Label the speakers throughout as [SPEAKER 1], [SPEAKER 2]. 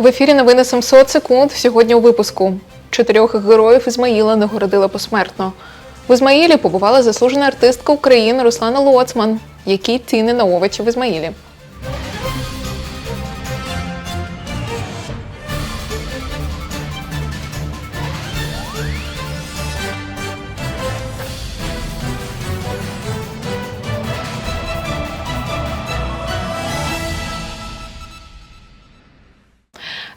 [SPEAKER 1] В ефірі новини 700 секунд. Сьогодні у випуску. Чотирьох героїв Ізмаїла нагородила посмертно. В Ізмаїлі побувала заслужена артистка України Руслана Лоцман. Які ціни на овочі в Ізмаїлі?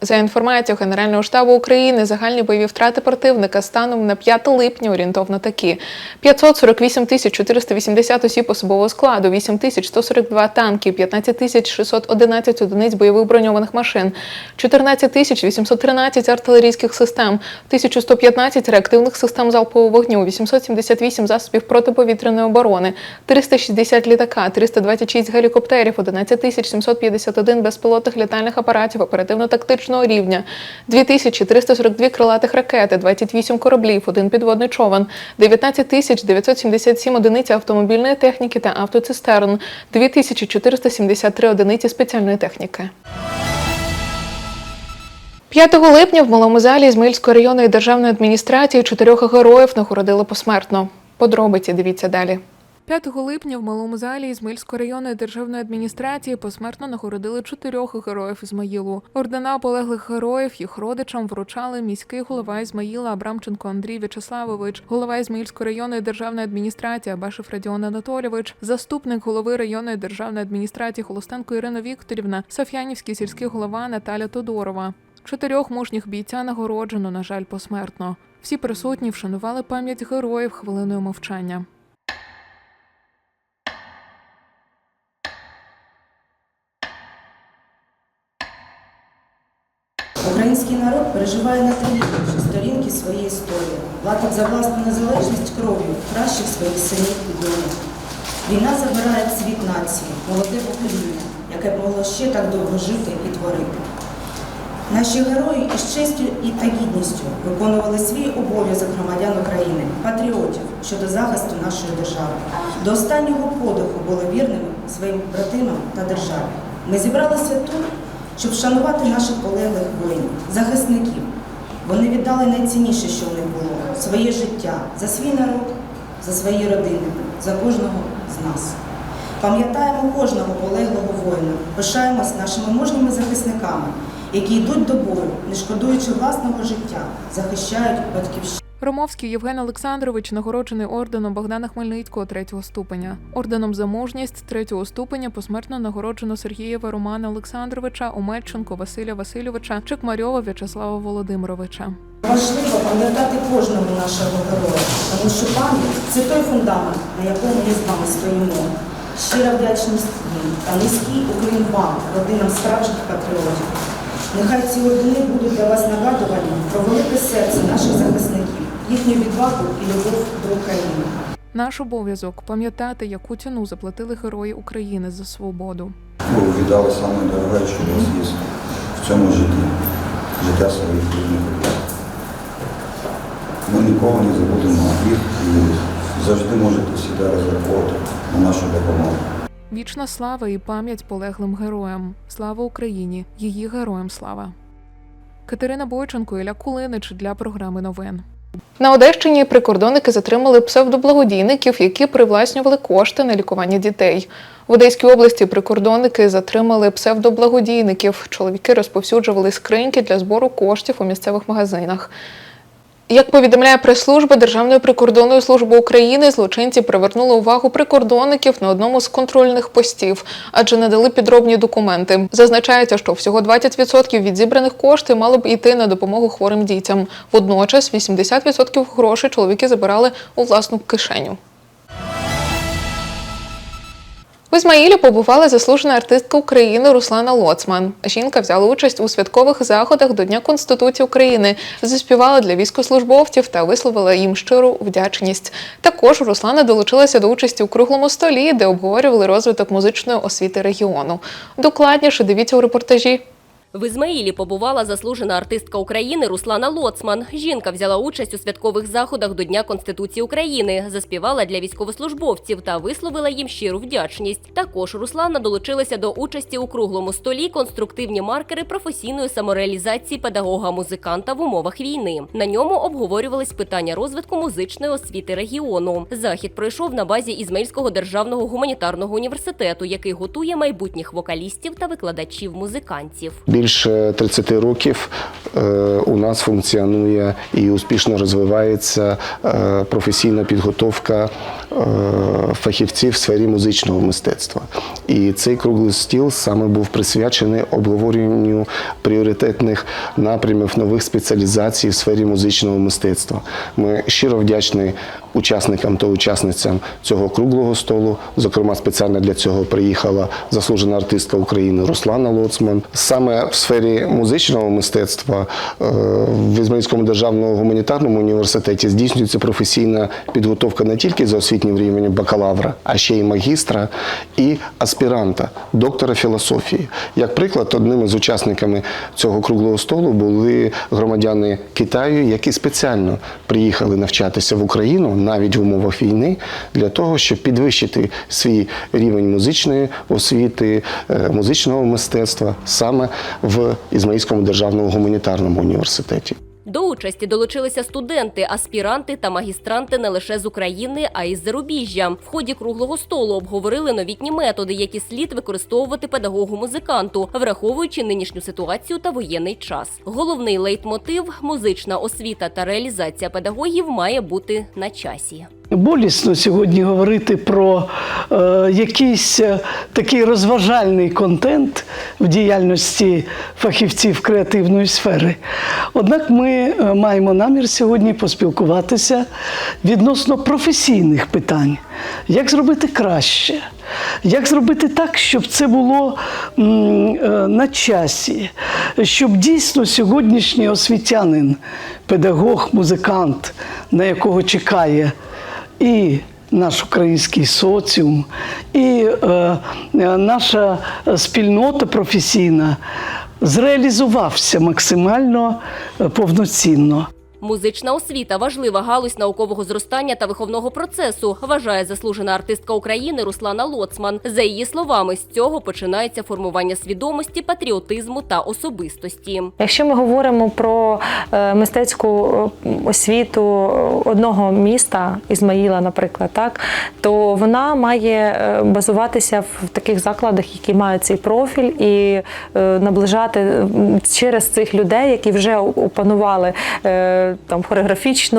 [SPEAKER 1] За інформацією Генерального штабу України, загальні бойові втрати противника станом на 5 липня орієнтовно такі: 548 тисяч 480 осіб особового складу, 8 тисяч 142 танки, 15 тисяч 611 одиниць бойових броньованих машин, 14 тисяч 813 артилерійських систем, 1115 реактивних систем залпового вогню, 878 засобів протиповітряної оборони, 360 літака, 326 гелікоптерів, 11 тисяч 751 безпілотних літальних апаратів оперативно-тактичного рівня, 2342 крилатих ракети, 28 кораблів, один підводний човен, 19 тисяч 977 одиниць автомобільної техніки та автоцистерн, 2473 одиниці спеціальної техніки. 5 липня в малому залі Ізмаїльської районної державної адміністрації чотирьох героїв нагородили посмертно. Подробиці дивіться далі. 5 липня в малому залі Ізмаїльської районної державної адміністрації посмертно нагородили чотирьох героїв Ізмаїлу. Ордена полеглих героїв їх родичам вручали міський голова Ізмаїла Абрамченко Андрій В'ячеславович, голова Ізмаїльської районної державної адміністрації Абашев Радіон Анатолійович, заступник голови районної державної адміністрації Холостенко Ірина Вікторівна, Соф'янівський сільський голова Наталя Тодорова. Чотирьох мужніх бійця нагороджено, на жаль, посмертно. Всі присутні вшанували пам'ять героїв хвилиною мовчання.
[SPEAKER 2] Український народ переживає на найтрагічніші сторінки своєї історії, платить за власну незалежність кров'ю кращих своїх синів і доньок. Війна забирає цвіт нації, молоде покоління, яке могло ще так довго жити і творити. Наші герої із честю і та гідністю виконували свій обов'язок громадян України, патріотів щодо захисту нашої держави. До останнього подиху були вірними своїм братимам та державі. Ми зібралися тут, щоб вшанувати наших полеглих воїнів, захисників. Вони віддали найцінніше, що в них було своє життя за свій народ, за свої родини, за кожного з нас. Пам'ятаємо кожного полеглого воїна, пишаємось нашими мужніми захисниками, які йдуть до бою, не шкодуючи власного життя, захищають батьківщину.
[SPEAKER 1] Ромовський Євген Олександрович нагороджений орденом Богдана Хмельницького третього ступеня. Орденом за мужність третього ступеня посмертно нагороджено Сергієва Романа Олександровича, Омельченко Василя Васильовича, Чекмарьова В'ячеслава Володимировича.
[SPEAKER 2] Важливо пам'ятати кожного нашого героя, тому що пам'ять це той фундамент, на якому ми з вами стоїмо. Щира вдячність їм та низький уклін вам, родинам справжніх патріотів. Нехай ці ордени будуть для вас нагадуванням про велике серце наших захисників, їхню відвагу і любов до України.
[SPEAKER 1] Наш обов'язок пам'ятати, яку ціну заплатили герої України за свободу.
[SPEAKER 3] Ви віддали саме дороге, що у вас є в цьому житті, життя своїх рідних людей. Ми ніколи не забудемо їх і завжди можете завжди розраховувати на нашу допомогу.
[SPEAKER 1] Вічна слава і пам'ять полеглим героям. Слава Україні! Її героям слава. Катерина Бойченко, Ілля Кулинич для програми новин. На Одещині прикордонники затримали псевдоблагодійників, які привласнювали кошти на лікування дітей. В Одеській області прикордонники затримали псевдоблагодійників. Чоловіки розповсюджували скриньки для збору коштів у місцевих магазинах. Як повідомляє прес-служба Державної прикордонної служби України, злочинці привернули увагу прикордонників на одному з контрольних постів, адже надали підробні документи. Зазначається, що всього 20% від зібраних коштів мало б йти на допомогу хворим дітям. Водночас 80% грошей чоловіки забирали у власну кишеню. В Ізмаїлі побувала заслужена артистка України Руслана Лоцман. Жінка взяла участь у святкових заходах до Дня Конституції України, заспівала для військослужбовців та висловила їм щиру вдячність. Також Руслана долучилася до участі у круглому столі, де обговорювали розвиток музичної освіти регіону. Докладніше дивіться у репортажі.
[SPEAKER 4] В Ізмаїлі побувала заслужена артистка України Руслана Лоцман. Жінка взяла участь у святкових заходах до Дня Конституції України, заспівала для військовослужбовців та висловила їм щиру вдячність. Також Руслана долучилася до участі у круглому столі конструктивні маркери професійної самореалізації педагога-музиканта в умовах війни. На ньому обговорювались питання розвитку музичної освіти регіону. Захід пройшов на базі Ізмаїльського державного гуманітарного університету, який готує майбутніх вокалістів та викладачів музикантів.
[SPEAKER 5] Більше 30 років е, у нас функціонує і успішно розвивається е, професійна підготовка е, фахівців в сфері музичного мистецтва. І цей круглий стіл саме був присвячений обговоренню пріоритетних напрямів нових спеціалізацій в сфері музичного мистецтва. Ми щиро вдячні учасникам та учасницям цього круглого столу. Зокрема, спеціально для цього приїхала заслужена артистка України Руслана Лоцман. Саме в сфері музичного мистецтва е, в Ізмаїльському державному гуманітарному університеті здійснюється професійна підготовка не тільки за освітнім рівнем бакалавра, а ще й магістра і аспіранта, доктора філософії. Як приклад, одним із учасниками цього круглого столу були громадяни Китаю, які спеціально приїхали навчатися в Україну навіть в умовах війни для того, щоб підвищити свій рівень музичної освіти, е, музичного мистецтва саме в Ізмаїльському державному гуманітарному університеті.
[SPEAKER 4] До участі долучилися студенти, аспіранти та магістранти не лише з України, а й з зарубіжжя. В ході круглого столу обговорили новітні методи, які слід використовувати педагогу-музиканту, враховуючи нинішню ситуацію та воєнний час. Головний лейтмотив музична освіта та реалізація педагогів має бути на часі.
[SPEAKER 6] Болісно сьогодні говорити про е, якийсь е, такий розважальний контент в діяльності фахівців креативної сфери. Однак ми е, маємо намір сьогодні поспілкуватися відносно професійних питань, як зробити краще. Як зробити так, щоб це було е, на часі, щоб дійсно сьогоднішній освітянин, педагог, музикант, на якого чекає і наш український соціум, і е, е, наша спільнота професійна зреалізувався максимально е, повноцінно.
[SPEAKER 4] Музична освіта важлива галузь наукового зростання та виховного процесу, вважає заслужена артистка України Руслана Лоцман. За її словами, з цього починається формування свідомості, патріотизму та особистості.
[SPEAKER 7] Якщо ми говоримо про е, мистецьку е, освіту одного міста, Ізмаїла, наприклад, так то вона має е, базуватися в таких закладах, які мають цей профіль, і наближати через цих людей, які вже опанували там хореографічну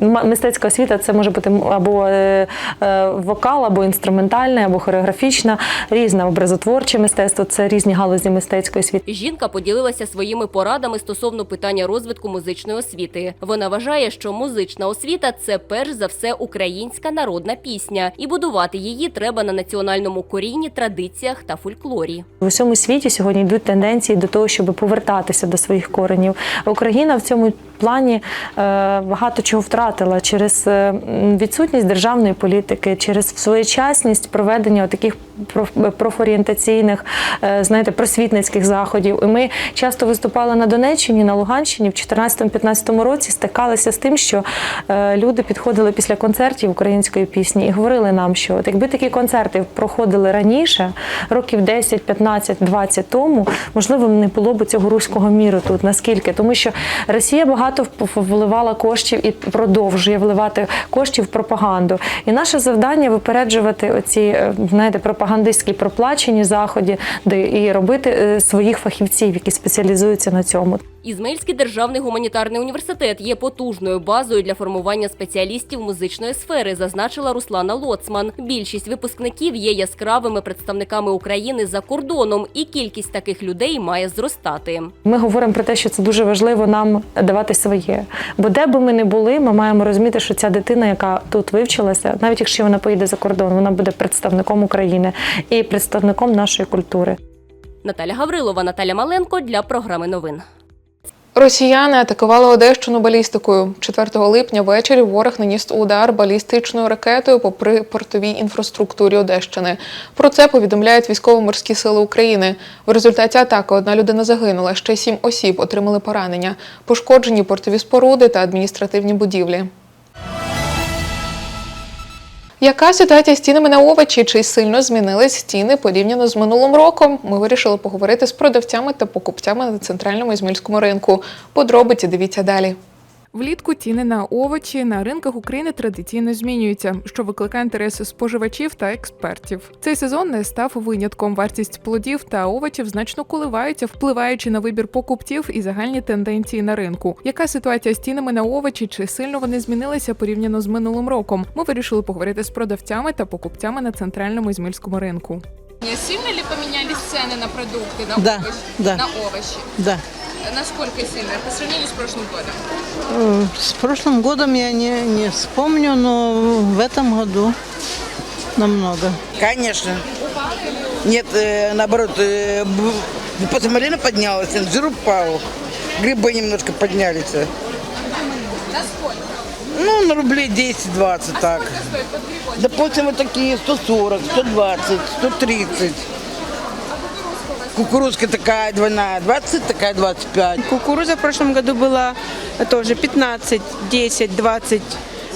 [SPEAKER 7] мистецька освіта. Це може бути або е, е, вокал, або інструментальне, або хореографічна, різне образотворче мистецтво. Це різні галузі мистецької освіти.
[SPEAKER 4] Жінка поділилася своїми порадами стосовно питання розвитку музичної освіти. Вона вважає, що музична освіта це перш за все українська народна пісня, і будувати її треба на національному корінні, традиціях та фольклорі.
[SPEAKER 7] В усьому світі сьогодні йдуть тенденції до того, щоб повертатися до своїх коренів. Україна в цьому плані е, багато чого втратила через е, відсутність державної політики, через своєчасність проведення таких профорієнтаційних, е, знаєте, просвітницьких заходів. І ми часто виступали на Донеччині, на Луганщині в 2014-2015 році, стикалися з тим, що люди підходили після концертів української пісні і говорили нам, що от якби такі концерти проходили раніше, років 10, 15, 20 тому, можливо, не було б цього руського міру тут. Наскільки? Тому Росія багато вливала коштів і продовжує вливати коштів в пропаганду. І наше завдання випереджувати оці, е, знаєте, пропагандистські проплачені заходи, де і робити е, своїх фахівців, які спеціалізуються на цьому.
[SPEAKER 4] Ізмаїльський державний гуманітарний університет є потужною базою для формування спеціалістів музичної сфери, зазначила Руслана Лоцман. Більшість випускників є яскравими представниками України за кордоном, і кількість таких людей має зростати.
[SPEAKER 7] Ми говоримо про те, що це дуже важливо нам давати своє. Бо де би ми не були, ми маємо розуміти, що ця дитина, яка тут вивчилася, навіть якщо вона поїде за кордон, вона буде представником України і представником нашої культури.
[SPEAKER 4] Наталя Гаврилова, Наталя Маленко для програми новин.
[SPEAKER 1] Росіяни атакували Одещину балістикою. 4 липня ввечері ворог наніс удар балістичною ракетою по припортовій інфраструктурі Одещини. Про це повідомляють військово-морські сили України. В результаті атаки одна людина загинула, ще сім осіб отримали поранення. Пошкоджені портові споруди та адміністративні будівлі. Яка ситуація з цінами на овочі? Чи сильно змінились ціни порівняно з минулим роком? Ми вирішили поговорити з продавцями та покупцями на центральному ізмільському ринку. Подробиці дивіться далі. Влітку ціни на овочі на ринках України традиційно змінюються, що викликає інтереси споживачів та експертів. Цей сезон не став винятком. Вартість плодів та овочів значно коливаються, впливаючи на вибір покупців і загальні тенденції на ринку. Яка ситуація з цінами на овочі? Чи сильно вони змінилися порівняно з минулим роком? Ми вирішили поговорити з продавцями та покупцями на центральному ізмільському ринку.
[SPEAKER 8] Сильно ли поменялись цены на продукты, на
[SPEAKER 9] Да,
[SPEAKER 8] овощи?
[SPEAKER 9] да.
[SPEAKER 8] На овощи?
[SPEAKER 9] Да.
[SPEAKER 8] Насколько сильно? По сравнению с прошлым годом?
[SPEAKER 9] Э, С прошлым годом я не, не вспомню, но в этом году намного.
[SPEAKER 10] Конечно. Нет, э, наоборот, э, малина поднялась, жир упал. Грибы немножко поднялись.
[SPEAKER 8] Насколько?
[SPEAKER 10] Ну, на рублей 10-20 так.
[SPEAKER 8] Стоит под грибочек?
[SPEAKER 10] Допустим, вот такие 140, 120, 130. Кукурузка такая двойная, 20, такая 25.
[SPEAKER 11] Кукуруза в прошлом году была тоже 15, 10, 20.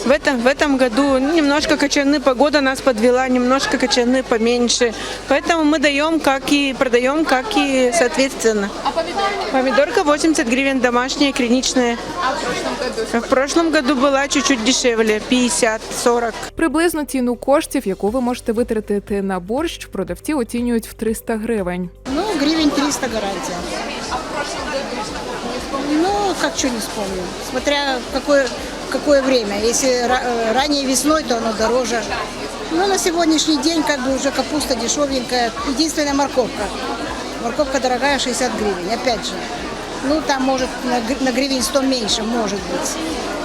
[SPEAKER 11] В этом, в этом году немножко кочаны, погода нас подвела, немножко кочаны поменьше. Поэтому мы даем, как и продаем, как и соответственно.
[SPEAKER 8] А помидорки?
[SPEAKER 11] Помидорка 80 гривен домашняя, клиничная.
[SPEAKER 8] А в прошлом году?
[SPEAKER 11] В прошлом году была чуть-чуть дешевле, 50-40.
[SPEAKER 1] Приблизну ціну коштів, яку ви можете витратити на борщ, продавці оцінюють в 300 гривень.
[SPEAKER 12] Ну, гривен 300 гарантия. Ну, как что не вспомню. Смотря какое, какое время. Если э, ранее весной, то оно дороже. Ну, на сегодняшний день как бы уже капуста дешевенькая. Единственная морковка. Морковка дорогая, 60 гривен. Опять же. Ну, там может на, на гривен 100 меньше, может быть.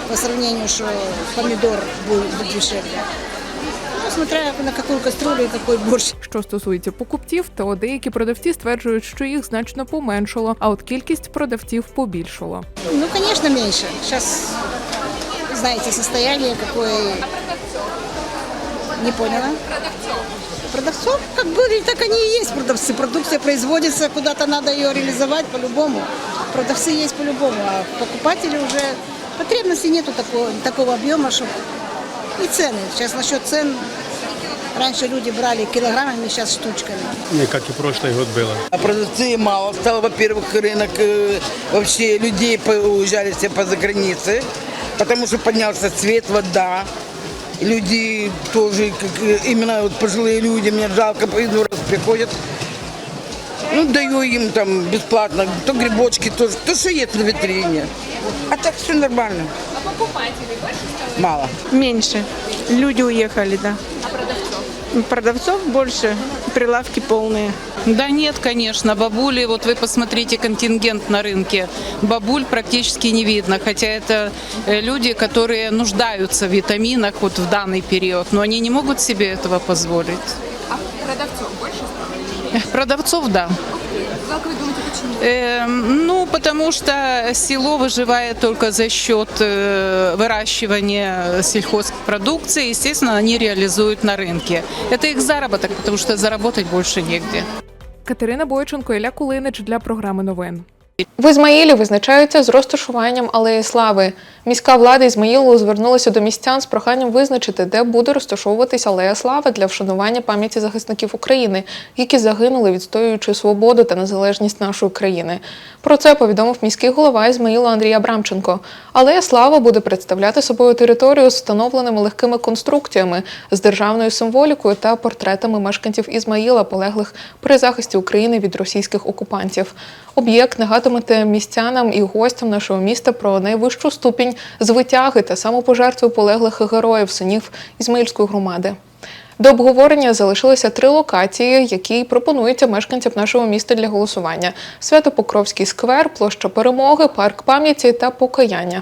[SPEAKER 12] По сравнению, что помидор будет дешевле. Ну, смотря на какую кастрюлю и какой борщ.
[SPEAKER 1] Що стосується покупців, то деякі продавці стверджують, що їх значно поменшало, а от кількість продавців побільшало.
[SPEAKER 12] Ну, конечно, меньше. Сейчас знаете состояние какое. Не поняла. Продавцов. Продавцов, как были, так они и есть продавцы. Продукция производится, куда-то надо ее реализовать по-любому. Продавцы есть по-любому, а покупатели уже потребности нету такого, такого объема, что и цены. Сейчас насчет цен. Раньше люди брали килограммами, сейчас штучками.
[SPEAKER 13] Не, как и прошлый год было.
[SPEAKER 10] А продавцы мало стало, во-первых, рынок э, вообще людей по- уезжали все по загранице, потому что поднялся цвет, вода. Люди тоже, как, э, именно вот пожилые люди, мне жалко, иной раз приходят. Ну, даю им там бесплатно, то грибочки, то, то что есть на витрине. А так все нормально.
[SPEAKER 8] А покупателей больше стало?
[SPEAKER 10] Мало.
[SPEAKER 11] Меньше. Люди уехали, да.
[SPEAKER 8] Продавцов?
[SPEAKER 11] Больше, прилавки полные.
[SPEAKER 14] Да нет, конечно, бабули, вот вы посмотрите контингент на рынке, бабуль практически не видно, хотя это э, люди, которые нуждаются в витаминах вот в данный период, но они не могут себе этого позволить.
[SPEAKER 8] А продавцов больше стало?
[SPEAKER 14] Продавцов, да.
[SPEAKER 8] Как вы думаете, почему?
[SPEAKER 14] Эм, ну, потому что село выживает только за счет э, выращивания сельхозпродукции. Естественно, они реализуют на рынке. Это их заработок, потому что заработать больше негде.
[SPEAKER 1] Катерина Бойченко, Ілля Кулинич для програми новин. В Ізмаїлі визначаються з розташуванням алеї слави. Міська влада Ізмаїлу звернулася до містян з проханням визначити, де буде розташовуватись алея слави для вшанування пам'яті захисників України, які загинули, відстоюючи свободу та незалежність нашої країни. Про це повідомив міський голова Ізмаїлу Андрій Абрамченко. Алея слави буде представляти собою територію з встановленими легкими конструкціями з державною символікою та портретами мешканців Ізмаїла, полеглих при захисті України від російських окупантів. Об'єкт нагадуватиме містянам і гостям нашого міста про найвищу ступінь звитяги та самопожертви полеглих героїв синів Ізмаїльської громади. До обговорення залишилися три локації, які пропонуються мешканцям нашого міста для голосування: Свято-Покровський сквер, площа перемоги, парк пам'яті та покаяння.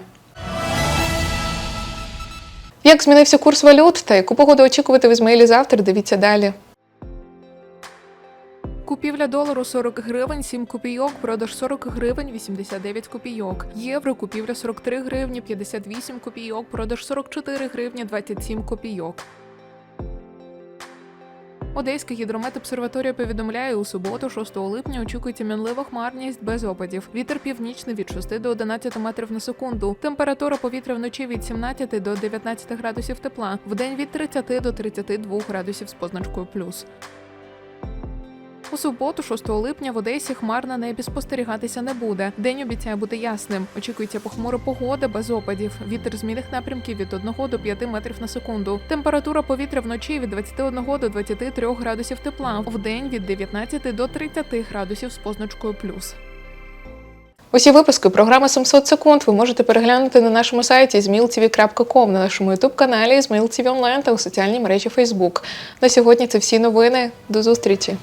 [SPEAKER 1] Як змінився курс валют та яку погоду очікувати в Ізмаїлі завтра? Дивіться далі. Купівля долару 40 гривень 7 копійок, продаж 40 гривень 89 копійок. Євро купівля 43 гривні 58 копійок, продаж 44 гривні 27 копійок. Одеська гідрометобсерваторія повідомляє, у суботу, 6 липня, очікується мінлива хмарність без опадів. Вітер північний від 6 до 11 метрів на секунду. Температура повітря вночі від 17 до 19 градусів тепла, вдень від 30 до 32 градусів з позначкою плюс. У суботу, 6 липня, в Одесі хмар на небі спостерігатися не буде. День обіцяє бути ясним. Очікується похмура погода без опадів. Вітер змінних напрямків від 1 до 5 метрів на секунду. Температура повітря вночі від 21 до 23 градусів тепла. Вдень від 19 до 30 градусів з позначкою плюс. Усі випуски програми 700 секунд ви можете переглянути на нашому сайті zmiltv.com, на нашому ютуб-каналі Zmiltv Online та у соціальній мережі Facebook. На сьогодні це всі новини. До зустрічі!